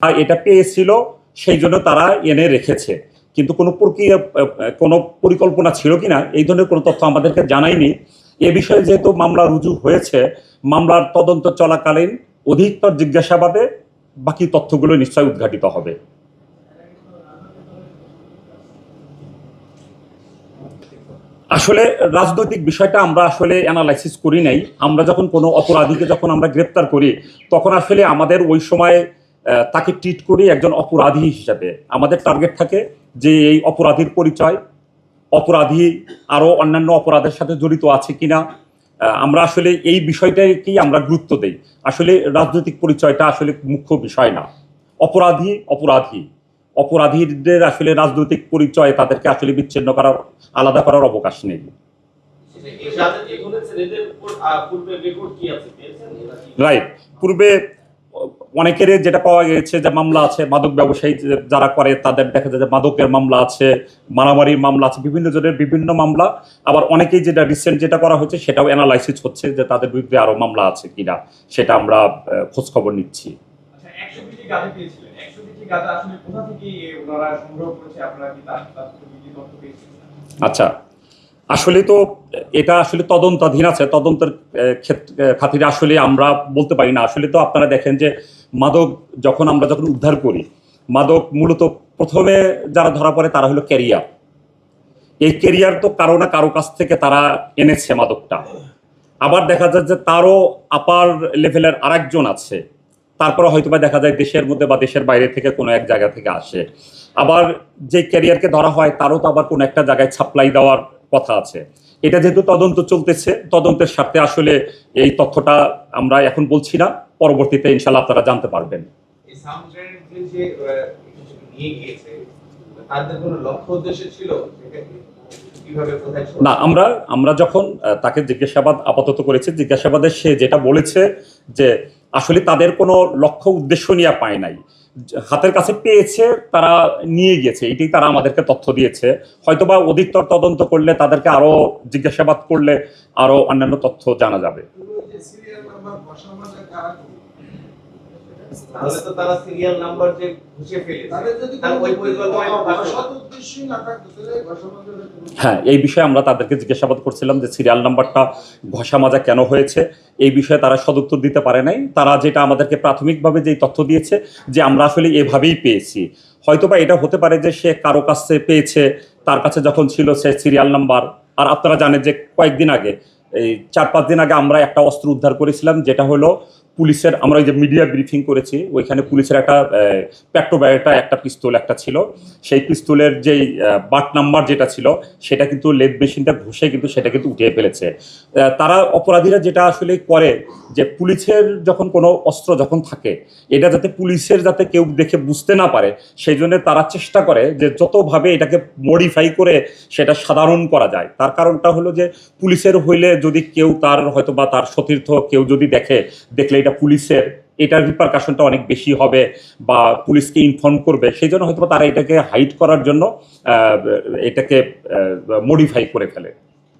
এটা পেয়েছিল, সেই জন্য তারা এনে রেখেছে। কিন্তু কোনো প্রক্রিয়া, কোনো পরিকল্পনা ছিল কিনা, এই ধরনের কোনো তথ্য আমাদেরকে জানায়নি। এ বিষয়ে যেহেতু মামলা রুজু হয়েছে, মামলার তদন্ত চলাকালীন অধিকতর জিজ্ঞাসাবাদে বাকি তথ্যগুলো নিশ্চয়ই উদ্ঘাটিত হবে। আসলে রাজনৈতিক বিষয়টা আমরা আসলে অ্যানালাইসিস করি নাই। আমরা যখন কোনো অপরাধীকে যখন আমরা গ্রেপ্তার করি, তখন আসলে আমাদের ওই সময় তাকে ট্রিট করি একজন অপরাধী হিসাবে। আমাদের টার্গেট থাকে যে এই অপরাধীর পরিচয় অপরাধী আরও অন্যান্য অপরাধের সাথে জড়িত আছে কিনা। আমরা আসলে এই বিষয়টাকেই আমরা গুরুত্ব দেই। আসলে রাজনৈতিক পরিচয়টা আসলে মুখ্য বিষয় না। অপরাধী অপরাধী। অপরাধীদের আসলে রাজনৈতিক পরিচয় তাদেরকে আসলে বিচ্ছিন্ন করার আলাদা করার অবকাশ নেই। রাইট পূর্বে অনেকের যেটা পাওয়া গেছে যে মামলা আছে মাদক ব্যবসায়ী যারা করে তাদের দেখা যায় যে মাদকের মামলা আছে মারামারির মামলা আছে বিভিন্ন জনের বিভিন্ন মামলা। আবার অনেকেই যেটা রিসেন্ট যেটা করা হয়েছে সেটাও অ্যানালাইসিস হচ্ছে যে তাদের বিরুদ্ধে আরও মামলা আছে কিনা সেটা আমরা খোঁজ খবর নিচ্ছি। আচ্ছা আসলে তো, এটা আসলে তদন্তাধীন আছে, তদন্তের ক্ষেত্রে খাতিরে আসলে আমরা বলতে পারি না। আসলে তো আপনারা দেখেন যে মাদক যখন আমরা যখন উদ্ধার করি, মাদক মূলত প্রথমে যারা ধরা পড়ে তারা হলো ক্যারিয়ার। এই ক্যারিয়ার তো কারও না কারও কাছ থেকে তারা এনেছে মাদকটা। আবার দেখা যায় যে তারও আপার লেভেলের আরেকজন আছে। তারপরে হয়তো বা দেখা যায় দেশের মধ্যে বা দেশের বাইরে থেকে কোনো এক জায়গা থেকে আসে। আবার যে ক্যারিয়ারকে ধরা হয় তারও তো আবার কোনো একটা জায়গায় সাপ্লাই দেওয়ার কথা আছে। এটা যেহেতু তদন্ত চলতেছে তদন্তের স্বার্থে আসলে এই তথ্যটা আমরা এখন বলছি না পরবর্তীতে ইনশাল্লাহ আপনারা জানতে পারবেন? না আমরা আমরা যখন তাকে জিজ্ঞাসাবাদ আপাতত করেছি জিজ্ঞাসাবাদে সে যেটা বলেছে যে আসলে তাদের কোনো লক্ষ্য উদ্দেশ্য নিয়ে পায় নাই। হাতের কাছে পেয়েছে, তারা নিয়ে গিয়েছে। এটি তারা আমাদেরকে তথ্য দিয়েছে। হয়তোবা অধিকতর তদন্ত করলে তাদেরকে আরও জিজ্ঞাসাবাদ করলে আরও অন্যান্য তথ্য জানা যাবে। তাহলে তো তারা সিরিয়াল নাম্বার যে ঘুষে ফেলেছে তাহলে ওই পরিকল্পনায় হ্যাঁ এই বিষয়ে আমরা তাদেরকে জিজ্ঞাসাবাদ করছিলাম যে সিরিয়াল নাম্বারটা ঘষা মাজা কেন হয়েছে? এই বিষয়ে তারা সদুত্তর দিতে পারে নাই। তারা যেটা আমাদেরকে প্রাথমিকভাবে যেই তথ্য দিয়েছে যে আমরা আসলে এভাবেই পেয়েছি। হয়তোবা এটা হতে পারে যে সে কারও কাছে পেয়েছে তার কাছে যখন ছিল সে সিরিয়াল নাম্বার আর আপনারা জানেন যে কয়েকদিন আগে এই চার পাঁচ দিন আগে আমরা একটা অস্ত্র উদ্ধার করেছিলাম যেটা হলো পুলিশের, আমরা যে মিডিয়া ব্রিফিং করেছি, ওইখানে পুলিশের একটা পেট্রোবায়োটা একটা পিস্তল একটা ছিল। সেই পিস্তলের যেই বাট নাম্বার যেটা ছিল, সেটা কিন্তু লেদ মেশিনটা ঘষে কিন্তু সেটা কিন্তু উঠিয়ে ফেলেছে। তারা অপরাধীরা যেটা আসলে করে, যে পুলিশের যখন কোনো অস্ত্র যখন থাকে, এটা যাতে পুলিশের যাতে কেউ দেখে বুঝতে না পারে, সেই জন্য তারা চেষ্টা করে যে যতভাবে এটাকে মডিফাই করে সেটা সাধারণ করা যায়। তার কারণটা হলো যে পুলিশের হইলে যদি কেউ তার হয়তো বা তার সতীর্থ কেউ যদি দেখে, দেখলে এটা পুলিশের, এটার রিপারকাশনটা অনেক বেশি হবে বা পুলিশকে ইনফর্ম করবে, সেই জন্য হয়তো তারা এটাকে হাইড করার জন্য এটাকে মডিফাই করে ফেলে।